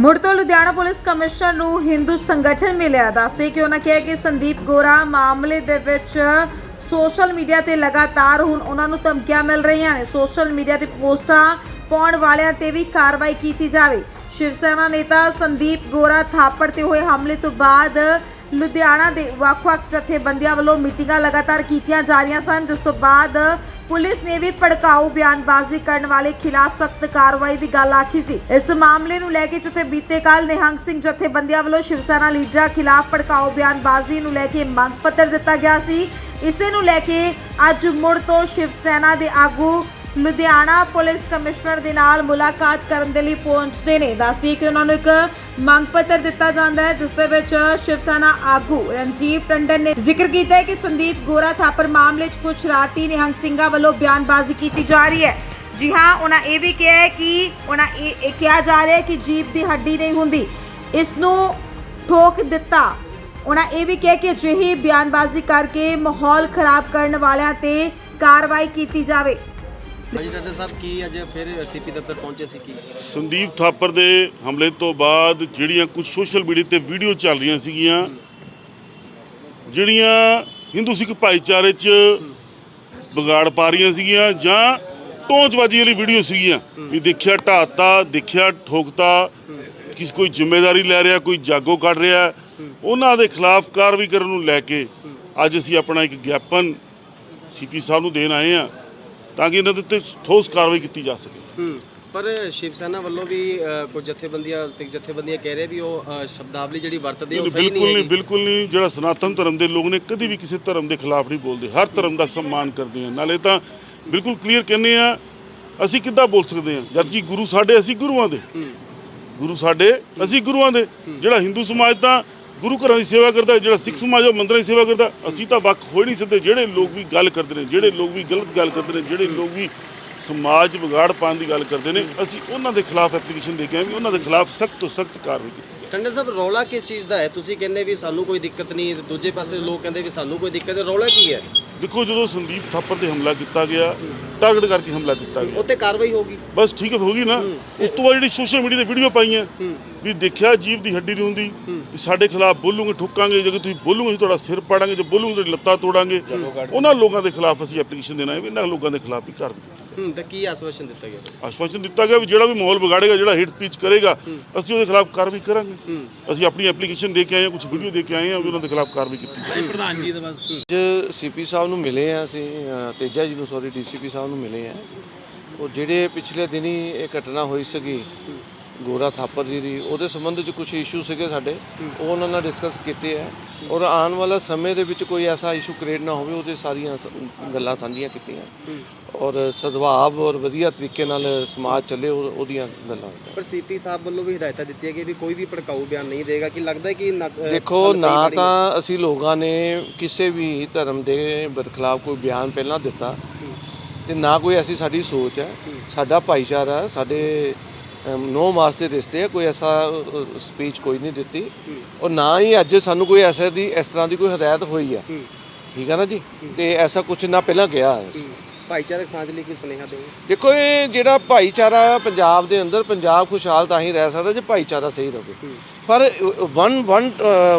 ਮੁੜ ਤੋਂ Ludhiana police commissioner ਨੂੰ ਹਿੰਦੂ ਸੰਗਠਨ ਮਿਲਿਆ। ਦੱਸਦੇ ਕਿ ਉਹਨਾਂ ਕਿਹਾ ਕਿ ਸੰਦੀਪ ਗੋਰਾ ਮਾਮਲੇ ਦੇ ਵਿੱਚ ਸੋਸ਼ਲ ਮੀਡੀਆ ਤੇ ਲਗਾਤਾਰ ਹੁਣ ਉਹਨਾਂ ਨੂੰ ਧਮਕੀਆਂ ਮਿਲ ਰਹੀਆਂ ਨੇ। ਸੋਸ਼ਲ ਮੀਡੀਆ ਤੇ ਪੋਸਟਾਂ ਪਾਉਣ ਵਾਲਿਆਂ ਤੇ ਵੀ ਕਾਰਵਾਈ ਕੀਤੀ ਜਾਵੇ। ਸ਼ਿਵ ਸੈਨਾ ਨੇਤਾ ਸੰਦੀਪ ਗੋਰਾ ਥਾਪੜ ਤੇ ਹੋਏ ਹਮਲੇ ਤੋਂ ਬਾਅਦ ਲੁਧਿਆਣਾ ਦੇ ਵੱਖ-ਵੱਖ ਜਥੇਬੰਦੀਆਂ ਵੱਲੋਂ ਮੀਟਿੰਗਾਂ ਲਗਾਤਾਰ ਕੀਤੀਆਂ ਜਾ ਰਹੀਆਂ ਸਨ, ਜਿਸ ਤੋਂ ਬਾਅਦ ਪੁਲਿਸ ਨੇ ਵੀ ਭੜਕਾਊ ਬਿਆਨਬਾਜ਼ੀ ਕਰਨ ਵਾਲੇ ਖਿਲਾਫ ਸਖਤ ਕਾਰਵਾਈ ਦੀ ਗੱਲ ਆਖੀ ਸੀ। ਇਸ ਮਾਮਲੇ ਨੂੰ ਲੈ ਕੇ ਜਿੱਥੇ ਬੀਤੇ ਕੱਲ ਨਿਹੰਗ ਸਿੰਘ ਜਥੇਬੰਦੀਆਂ ਵੱਲੋਂ ਸ਼ਿਵ ਸੈਨਾ ਲੀਡਰਾਂ ਖਿਲਾਫ ਭੜਕਾਊ ਬਿਆਨਬਾਜ਼ੀ ਨੂੰ ਲੈ ਕੇ ਮੰਗ ਪੱਤਰ ਦਿੱਤਾ ਗਿਆ ਸੀ। ਇਸੇ ਨੂੰ ਲੈ ਕੇ ਅੱਜ ਮੁੜ ਤੋਂ ਸ਼ਿਵ ਸੈਨਾ ਦੇ ਆਗੂ ਲੁਧਿਆਣਾ ਪੁਲਿਸ ਕਮਿਸ਼ਨਰ ਦੇ ਨਾਲ ਮੁਲਾਕਾਤ ਕਰਨ ਦੇ ਲਈ ਪਹੁੰਚਦੇ ਨੇ। ਦੱਸਦੀ ਕਿ ਉਹਨਾਂ ਨੂੰ ਇੱਕ ਮੰਗ ਪੱਤਰ ਦਿੱਤਾ ਜਾਂਦਾ ਹੈ, ਜਿਸ ਦੇ ਵਿੱਚ ਸ਼ਿਵ ਸੈਨਾ ਆਗੂ ਰਣਜੀਤ ਟੰਡਨ ਨੇ ਜ਼ਿਕਰ ਕੀਤਾ ਹੈ ਕਿ ਸੰਦੀਪ ਗੋਰਾ ਥਾਪਰ ਮਾਮਲੇ 'ਚ ਕੁਝ ਰਾਤੀ ਨਿਹੰਗ ਸਿੰਘਾਂ ਵੱਲੋਂ ਬਿਆਨਬਾਜ਼ੀ ਕੀਤੀ ਜਾ ਰਹੀ ਹੈ। ਜੀ ਹਾਂ, ਉਹਨਾਂ ਇਹ ਵੀ ਕਿਹਾ ਹੈ ਕਿ ਉਹਨਾਂ ਇਹ ਕਿਹਾ ਜਾ ਰਿਹਾ ਹੈ ਕਿ ਜੀਭ ਦੀ ਹੱਡੀ ਨਹੀਂ ਹੁੰਦੀ। ਇਸ ਨੂੰ ਠੋਕ ਦਿੱਤਾ। ਉਹਨਾਂ ਇਹ ਵੀ ਕਿਹਾ ਕਿ ਅਜਿਹੀ ਬਿਆਨਬਾਜ਼ੀ ਕਰਕੇ ਮਾਹੌਲ ਖਰਾਬ ਕਰਨ ਵਾਲਿਆਂ ਤੇ ਕਾਰਵਾਈ ਕੀਤੀ ਜਾਵੇ। ਭਾਜੀ, ਡਾਕਟਰ ਸਾਹਿਬ, ਕੀ ਅੱਜ ਫਿਰ ਸੀਪੀ ਦਫ਼ਤਰ ਪਹੁੰਚੇ ਸੀ ਕੀ? ਸੰਦੀਪ ਥਾਪਰ ਦੇ ਹਮਲੇ ਤੋਂ ਬਾਅਦ ਜਿਹੜੀਆਂ ਕੁਝ ਸੋਸ਼ਲ ਮੀਡੀਆ ਤੇ ਵੀਡੀਓ ਚੱਲ ਰਹੀਆਂ ਸੀਗੀਆਂ, ਜਿਹੜੀਆਂ ਹਿੰਦੂ ਸਿੱਖ ਭਾਈਚਾਰੇ 'ਚ ਵਿਗਾੜ ਪਾ ਰਹੀਆਂ ਸੀਗੀਆਂ ਜਾਂ ਟੋਂਚਬਾਜ਼ੀ ਵਾਲੀ ਵੀਡੀਓ ਸੀਗੀਆਂ, ਵੀ ਦੇਖਿਆ ਢਾਤਾ, ਦੇਖਿਆ ਠੋਕਤਾ, ਕਿਸ ਕੋਈ ਜ਼ਿੰਮੇਵਾਰੀ ਲੈ ਰਿਹਾ, ਕੋਈ ਜਾਗੋ ਕੱਢ ਰਿਹਾ। ਉਹਨਾਂ ਦੇ ਖਿਲਾਫ ਕਾਰਵਾਈ ਕਰਨ ਨੂੰ ਲੈ ਕੇ ਅੱਜ ਅਸੀਂ ਆਪਣਾ ਇੱਕ ਗਿਆਪਨ ਸੀਪੀ ਸਾਹਿਬ ਨੂੰ ਦੇਣ ਆਏ ਆ ਤਾਂ ਕਿ ਇਹਨਾਂ ਦੇ ਉੱਤੇ ਠੋਸ ਕਾਰਵਾਈ ਕੀਤੀ ਜਾ ਸਕੇ। ਹੂੰ ਪਰ ਸ਼ਿਵ ਸੈਨਾ ਵੱਲੋਂ ਵੀ ਅ, ਕੁਝ ਜਥੇਬੰਦੀਆਂ ਸਿੱਖ ਜਥੇਬੰਦੀਆਂ ਕਹਿ ਰਹੇ ਵੀ ਉਹ ਅ, ਸ਼ਬਦਾਵਲੀ ਜਿਹੜੀ ਵਰਤਦੇ ਉਹ ਸਹੀ ਬਿਲਕੁਲ ਨਹੀਂ ਨਹੀਂ ਹੈਗੀ। ਬਿਲਕੁਲ ਨਹੀਂ। ਜਿਹੜਾ ਸਨਾਤਨ ਧਰਮ ਦੇ ਲੋਕ ਨੇ ਕਦੀ ਵੀ ਕਿਸੇ ਧਰਮ ਦੇ ਖਿਲਾਫ ਨਹੀਂ ਬੋਲਦੇ। ਹਰ ਧਰਮ ਦਾ ਸਨਮਾਨ ਕਰਦੇ ਆ। ਨਾਲੇ ਤਾਂ ਬਿਲਕੁਲ ਕਲੀਅਰ ਕਹਿੰਦੇ ਆ ਅਸੀਂ ਕਿੱਦਾਂ ਬੋਲ ਸਕਦੇ ਆ? ਜਦ ਕਿ ਗੁਰੂ ਸਾਡੇ ਅਸੀਂ ਗੁਰੂਆਂ ਦੇ। ਹੂੰ। ਗੁਰੂ ਸਾਡੇ ਅਸੀਂ ਗੁਰੂਆਂ ਦੇ। ਜਿਹੜਾ ਹਿੰਦੂ ਸਮਾਜ ਤਾਂ ਗੁਰੂ ਘਰਾਂ ਦੀ ਸੇਵਾ ਕਰਦਾ ਜਿਹੜਾ ਸਿੱਖ ਸਮਾਜ ਉਹ ਮੰਦਰਾਂ ਦੀ ਸੇਵਾ ਕਰਦਾ। ਅਸੀਂ ਤਾਂ ਵੱਖ ਹੋ ਨਹੀਂ ਸਕਦੇ ਜਿਹੜੇ ਲੋਕ ਵੀ ਗੱਲ ਕਰਦੇ ਨੇ ਜਿਹੜੇ ਲੋਕ ਵੀ ਗਲਤ ਗੱਲ ਕਰਦੇ ਨੇ ਜਿਹੜੇ ਲੋਕ ਵੀ ਸਮਾਜ ਵਿਗਾੜ ਪਾਉਣ ਦੀ ਗੱਲ ਕਰਦੇ ਨੇ ਅਸੀਂ ਉਹਨਾਂ ਦੇ ਖਿਲਾਫ ਐਪਲੀਕੇਸ਼ਨ ਦੇ ਕੇ ਆਏ ਵੀ ਉਹਨਾਂ ਦੇ ਖਿਲਾਫ ਸਖਤ ਤੋਂ ਸਖਤ ਕਾਰਵਾਈ ਕੀਤੀ ਜਾਵੇ। ਟੰਡਨ ਸਾਹਿਬ ਰੌਲਾ ਕਿਸ ਚੀਜ਼ ਦਾ ਹੈ? ਤੁਸੀਂ ਕਹਿੰਦੇ ਵੀ ਸਾਨੂੰ ਕੋਈ ਦਿੱਕਤ ਨਹੀਂ ਦੂਜੇ ਪਾਸੇ ਲੋਕ ਕਹਿੰਦੇ ਵੀ ਸਾਨੂੰ ਕੋਈ ਦਿੱਕਤ ਹੈ ਰੌਲਾ ਕੀ ਹੈ? ਦੇਖੋ ਜਦੋਂ ਸੰਦੀਪ ਥਾਪਰ ਤੇ ਹਮਲਾ ਕੀਤਾ ਗਿਆ ਟਾਰਗੇਟ ਕਰਕੇ ਹਮਲਾ ਕੀਤਾ ਗਿਆ। ਉੱਤੇ ਕਾਰਵਾਈ ਹੋਗੀ ਬਸ ਠੀਕ ਹੈ ਹੋ ਗਈ ਨਾ। ਉਸ ਤੋਂ ਬਾਅਦ ਜਿਹੜੀ ਸੋਸ਼ਲ ਮੀਡੀਆ ਤੇ ਵੀਡੀਓ ਪਾਈਆਂ ਵੀ ਦੇਖਿਆ ਜੀਵ ਦੀ ਹੱਡੀ ਨਹੀਂ ਹੁੰਦੀ। ਸਾਡੇ ਖਿਲਾਫ ਬੋਲੂਗੇ ਠੁੱਕਾਂਗੇ ਜੇ ਤੁਸੀਂ ਬੋਲੂਗੇ ਅਸੀਂ ਤੁਹਾਡਾ ਸਿਰ ਪਾੜਾਂਗੇ ਜੇ ਬੋਲੂਗੇ ਤੁਹਾਡੀ ਲੱਤਾਂ ਤੋੜਾਂਗੇ। ਉਹਨਾਂ ਲੋਕਾਂ ਦੇ ਖਿਲਾਫ ਅਸੀਂ ਐਪਲੀਕੇਸ਼ਨ ਦੇਣਾ ਹੈ ਵੀ ਇਹਨਾਂ ਲੋਕਾਂ ਦੇ ਖਿਲਾਫ ਵੀ ਕਾਰਵਾਈ ਹੂੰ ਤਾਂ ਕੀ ਆਸ਼ਵਾਸਨ ਦਿੱਤਾ ਗਿਆ? ਆਸ਼ਵਾਸਨ ਦਿੱਤਾ ਗਿਆ ਵੀ ਜਿਹੜਾ ਵੀ ਮਾਹੌਲ ਵਿਗਾੜੇਗਾ ਜਿਹੜਾ ਹਿੱਟ ਸਪੀਚ ਕਰੇਗਾ ਅਸੀਂ ਉਹਦੇ ਖਿਲਾਫ ਕਾਰਵਾਈ ਕਰਾਂਗੇ। ਅਸੀਂ ਆਪਣੀ ਐਪਲੀਕੇਸ਼ਨ ਦੇ ਕੇ ਆਏ ਹਾਂ ਕੁਝ ਵੀਡੀਓ ਦੇ ਕੇ ਆਏ ਹਾਂ ਵੀ ਉਹਨਾਂ ਦੇ ਖਿਲਾਫ ਕਾਰਵਾਈ ਕੀਤੀ ਜਾਵੇ। ਅੱਜ ਸੀਪੀ ਸਾਹਿਬ ਨੂੰ ਮਿਲੇ ਆ ਅਸੀਂ ਤੇਜਾ ਜੀ ਨੂੰ ਸੌਰੀ ਡੀਸੀਪੀ ਸਾਹਿਬ ਨੂੰ ਮਿਲੇ ਆ ਉਹ ਜਿਹੜੇ ਪਿਛਲੇ ਦਿਨੀ ਇਹ ਘਟਨਾ ਹੋਈ ਸੀਗੀ ਗੋਰਾ ਥਾਪਰ ਜੀ ਦੀ ਉਹਦੇ ਸੰਬੰਧ ਵਿੱਚ ਕੁਝ ਇਸ਼ੂ ਸੀਗੇ ਸਾਡੇ। ਉਹ ਉਹਨਾਂ ਨਾਲ ਡਿਸਕਸ ਕੀਤੇ ਆ। ਔਰ ਆਉਣ ਵਾਲਾ ਸਮੇਂ ਦੇ ਵਿੱਚ ਕੋਈ ਐਸਾ ਇਸ਼ੂ ਕ੍ਰੀਏਟ ਨਾ ਹੋਵੇ ਉਹਦੇ ਸਾਰੀਆਂ ਸ- ਗੱਲਾਂ ਸਾਂਝੀਆਂ ਕੀਤੀਆਂ। ਔਰ ਸਦਭਾਵ ਔਰ ਵਧੀਆ ਤਰੀਕੇ ਨਾਲ ਸਮਾਜ ਚੱਲੇ ਉਹ- ਉਹਦੀਆਂ ਗੱਲਾਂ ਪਰ ਸੀਪੀ ਸਾਹਿਬ ਵੱਲੋਂ ਵੀ ਹਦਾਇਤਾਂ ਦਿੱਤੀਆਂ ਗਈਆਂ ਵੀ ਕੋਈ ਵੀ ਭੜਕਾਊ ਬਿਆਨ ਨਹੀਂ ਦੇਗਾ ਕਿ ਲੱਗਦਾ ਹੈ ਕਿ ਨਾ- ਅ, ਦੇਖੋ ਨਾ ਤਾਂ ਅਸੀਂ ਲੋਕਾਂ ਨੇ ਕਿਸੇ ਵੀ ਧਰਮ ਦੇ ਬਰਖਲਾਫ ਕੋਈ ਬਿਆਨ ਪਹਿਲਾਂ ਦਿੱਤਾ ਤੇ ਨਾ ਕੋਈ ਐਸੀ ਸਾਡੀ ਸੋਚ ਹੈ। ਸਾਡਾ ਭਾਈਚਾਰਾ ਸਾਡੇ ਨੌ ਮਾਸ ਦੇ ਰਿਸ਼ਤੇ ਹੈ ਕੋਈ ਐਸਾ ਸਪੀਚ ਕੋਈ ਨਹੀਂ ਦਿੱਤੀ। ਔਰ ਨਾ ਹੀ ਅੱਜ ਸਾਨੂੰ ਕੋਈ ਐਸਾ ਦੀ ਇਸ ਤਰ੍ਹਾਂ ਦੀ ਕੋਈ ਹਦਾਇਤ ਹੋਈ ਹੈ। ਠੀਕ ਹੈ ਨਾ ਜੀ? ਤੇ ਐਸਾ ਕੁਝ ਨਾ ਪਹਿਲਾਂ ਗਿਆ ਭਾਈਚਾਰਕ ਸਾਂਝ ਲਈ ਕੀ ਸੁਨੇਹਾ ਦਿਓ ਦੇਖੋ ਇਹ ਜਿਹੜਾ ਭਾਈਚਾਰਾ ਪੰਜਾਬ ਦੇ ਅੰਦਰ ਪੰਜਾਬ ਖੁਸ਼ਹਾਲ ਤਾਂ ਹੀ ਰਹਿ ਸਕਦਾ ਜੇ ਭਾਈਚਾਰਾ ਸਹੀ ਰਹੇ। ਪਰ one one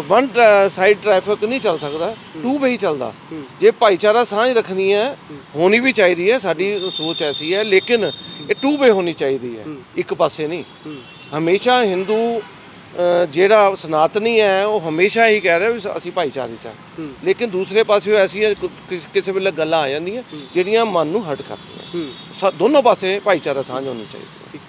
one side traffic ਨਹੀਂ ਚੱਲ ਸਕਦਾ। ਟੂ ਵੇ ਹੀ ਚੱਲਦਾ। ਜੇ ਭਾਈਚਾਰਾ ਸਾਂਝ ਰੱਖਣੀ ਹੈ ਹੋਣੀ ਵੀ ਚਾਹੀਦੀ ਹੈ ਸਾਡੀ ਸੋਚ ਐਸੀ ਹੈ ਲੇਕਿਨ ਇਹ ਟੂ ਵੇ ਹੋਣੀ ਚਾਹੀਦੀ ਹੈ ਇੱਕ ਪਾਸੇ ਨਹੀਂ। ਹਮੇਸ਼ਾ ਹਿੰਦੂ ਜਿਹੜਾ ਸਨਾਤਨੀ ਹੈ ਉਹ ਹਮੇਸ਼ਾ ਹੀ ਕਹਿ ਰਿਹਾ ਵੀ ਅਸੀਂ ਭਾਈਚਾਰੇ ਚ ਲੇਕਿਨ ਦੂਸਰੇ ਪਾਸੇ ਐਸੀ ਕਿਸੇ ਵੇਲੇ ਗੱਲਾਂ ਆ ਜਾਂਦੀਆਂ ਜਿਹੜੀਆਂ ਮਨ ਨੂੰ ਹਰਟ ਕਰਦੀਆਂ। ਦੋਨੋਂ ਪਾਸੇ ਭਾਈਚਾਰਾ ਸਾਂਝ ਹੋਣੀ ਚਾਹੀਦੀ ਹੈ।